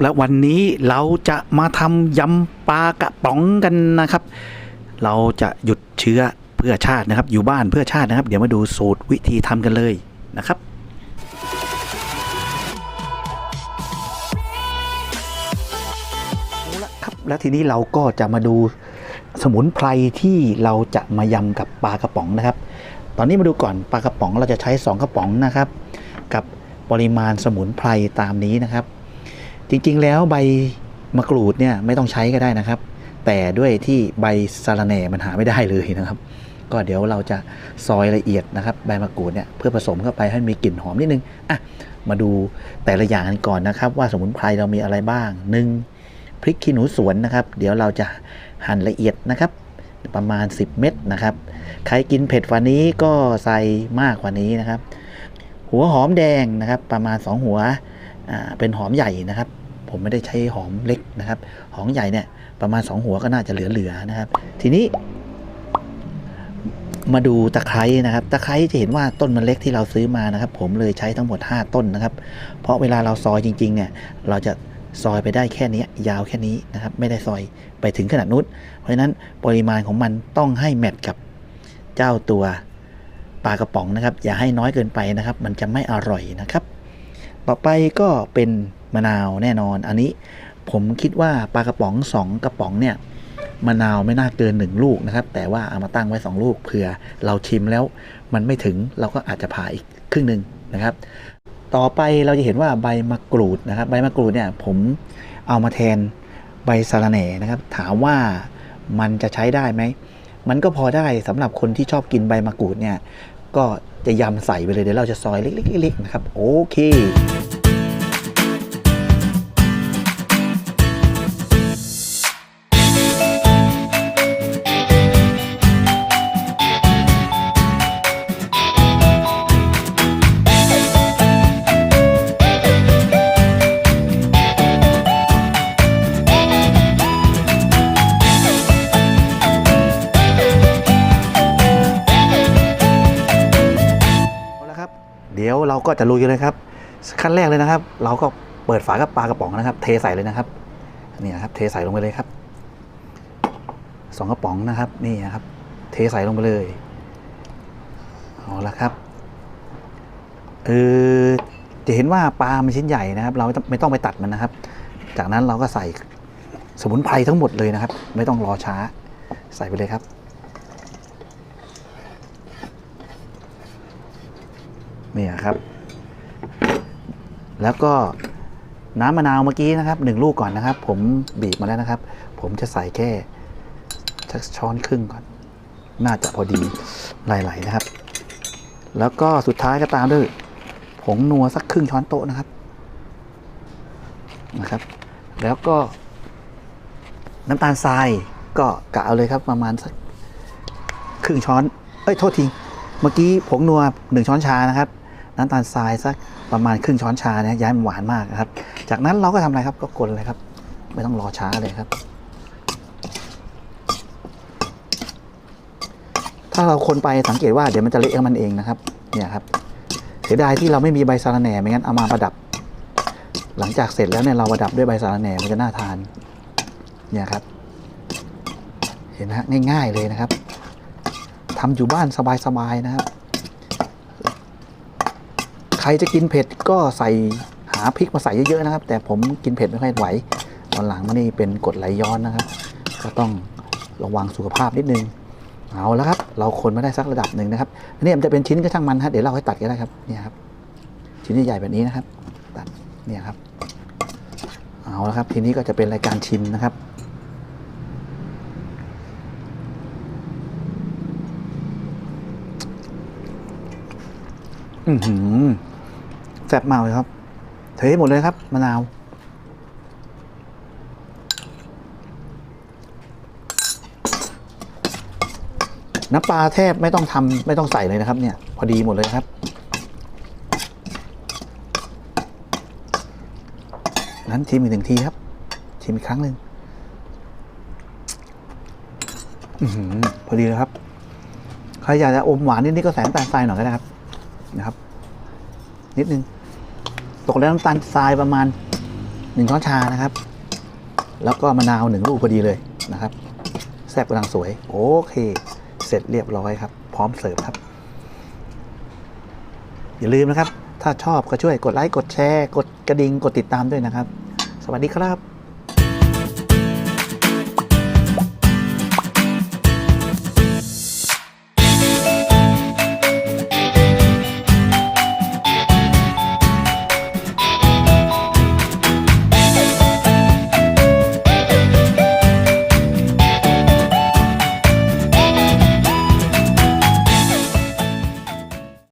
และวันนี้เราจะมาทำยำปลากระป๋องกันนะครับ เราจะหยุดเชื้อเพื่อชาตินะครับ อยู่บ้านเพื่อชาตินะครับ เดี๋ยวมาดูสูตรวิธีทำกันเลยนะครับเอาละครับ แล้วทีนี้เราก็จะมาดูสมุนไพรที่เราจะมายำกับปลากระป๋องนะครับ ตอนนี้มาดูก่อนปลากระป๋องเราจะใช้ 2 กระป๋องนะครับ กับปริมาณสมุนไพรตามนี้นะครับ จริงๆ แล้วใบมะกรูดเนี่ยไม่ต้องใช้ก็ได้นะครับ แต่ด้วยที่ใบสะระแหน่มันหาไม่ได้เลยนะครับ ก็เดี๋ยวเราจะซอยละเอียดนะครับ ใบมะกรูดเนี่ยเพื่อผสมเข้าไปให้มีกลิ่นหอมนิดนึงอะมาดูแต่ละอย่างกันก่อนนะครับ ว่าสมุนไพรเรามีอะไรบ้างหนึ่งพริกขี้หนูสวนนะครับ เดี๋ยวเราจะหั่นละเอียดนะครับประมาณ 10 เม็ดนะครับ ใครกินเผ็ดกว่านี้ก็ใส่มากกว่านี้นะครับ หัวหอมแดงนะครับ ประมาณ 2 หัวอ่าเป็นหอมใหญ่นะครับ ผมไม่ได้ใช้หอมเล็กนะครับ หอมใหญ่เนี่ยประมาณ 2 หัวก็น่าจะเหลือๆนะครับ ทีนี้ มาดูตะไคร้นะครับ ตะไคร้จะเห็นว่าต้นมันเล็กที่เราซื้อมานะครับ ผมเลยใช้ทั้งหมด 5 ต้นนะครับ เพราะเวลาเราซอยจริงๆเนี่ยเราจะซอยไปได้แค่นี้ยยาวแค่นี้นะครับ ไม่ได้ซอยไปถึงขนาดนู้นเพราะฉะนั้นปริมาณของมันต้องให้แมทกับเจ้าตัวปลากระป๋องนะครับ อย่าให้น้อยเกินไปนะครับ มันจะไม่อร่อยนะครับ ต่อไปก็เป็น มะนาวแน่นอน อันนี้ผมคิดว่าปลากระป๋องสองกระป๋องเนี่ยมะนาวไม่น่าเกินหนึ่งลูกนะครับ แต่ว่าเอามาตั้งไว้สองลูกเผื่อเราชิมแล้วมันไม่ถึงเราก็อาจจะผ่าอีกครึ่งหนึ่งนะครับ ต่อไปเราจะเห็นว่าใบมะกรูดนะครับ ใบมะกรูดเนี่ยผมเอามาแทนใบสะระแหน่นะครับ ถามว่ามันจะใช้ได้ไหม มันก็พอได้สำหรับคนที่ชอบกินใบมะกรูดเนี่ยก็จะยำใส่ไปเลยเดี๋ยวเราจะซอยเล็กๆๆนะครับ โอเค เดี๋ยวเราก็จะลุยเลยครับ ขั้นแรกเลยนะครับ เราก็เปิดฝากระปลากระป๋องนะครับ เทใส่เลยนะครับนี่นะครับ เทใส่ลงไปเลยครับสองกระป๋องนะครับนี่นะครับ เทใส่ลงไปเลยเอาละครับเออจะเห็นว่าปลามันชิ้นใหญ่นะครับ เราไม่ต้องไม่ต้องไปตัดมันนะครับ จากนั้นเราก็ใส่สมุนไพรทั้งหมดเลยนะครับ ไม่ต้องรอช้าใส่ไปเลยครับ เนี่ยครับ แล้วก็น้ำมะนาวเมื่อกี้นะครับหนึ่งลูกก่อนนะครับ ผมบีบมาแล้วนะครับ ผมจะใส่แค่สักช้อนครึ่งก่อน น่าจะพอดีไหลๆนะครับ แล้วก็สุดท้ายก็ตามด้วยผงนัวสักครึ่งช้อนโต๊ะนะครับนะครับ แล้วก็น้ำตาลทรายก็กะเอาเลยครับประมาณสักครึ่งช้อน เอ้ยโทษที เมื่อกี้ผงนัวหนึ่งช้อนชานะครับ น้ำตาลทรายสักประมาณครึ่งช้อนชานะย้ายมันหวานมากนะครับ จากนั้นเราก็ทำอะไรครับก็กลเลยครับ ไม่ต้องรอช้าเลยครับ ถ้าเราคนไปสังเกตว่าเดี๋ยวมันจะเละของมันเองนะครับเนี่ยครับเสียดายที่เราไม่มีใบสะระแหน่ไม่งั้นเอามาประดับ หลังจากเสร็จแล้วเนี่ยเราประดับด้วยใบสะระแหน่มันจะน่าทานเนี่ยครับ เห็นไหมฮะง่ายๆเลยนะครับทำอยู่บ้านสบายๆนะครับ ใครจะกินเผ็ดก็ใส่หาพริกมาใส่เยอะๆนะครับ แต่ผมกินเผ็ดไม่ค่อยไหวตอนหลังมานี่เป็นกดไหลย้อนนะครับ ก็ต้องระวังสุขภาพนิดนึงเอาแล้วครับ เราคนมาได้สักระดับหนึ่งนะครับอันนี้มันจะเป็นชิ้นก็ช่างมันฮะเดี๋ยวเราให้ตัดก็ได้ครับเนี่ยครับ ชิ้นใหญ่แบบนี้นะครับ ตัดเนี่ยครับ เอาแล้วครับ ทีนี้ก็จะเป็นรายการชิมนะครับอือหือ แซ่บมากเลยครับ เทให้หมดเลยครับมะนาวน้ำปลาแทบไม่ต้องทำไม่ต้องใส่เลยนะครับ เนี่ย พอดีหมดเลยครับ นั้นชิมอีกหนึ่งทีครับ ชิมอีกครั้งหนึ่งอพอดีเลยครับใครอยากจะอมหวานนิดๆก็ใส่น้ำตาลทรายหน่อยก็ได้ครับ นะครับ นิดนึง ตกแล้วน้ำตาลทรายประมาณหนึ่งช้อนชานะครับ แล้วก็มะนาวหนึ่งลูกพอดีเลยนะครับแซ่บกำลังสวย โอเค เสร็จเรียบร้อยครับ พร้อมเสิร์ฟครับ อย่าลืมนะครับ ถ้าชอบก็ช่วยกดไลค์ กดแชร์ กดกระดิ่ง กดติดตามด้วยนะครับ สวัสดีครับ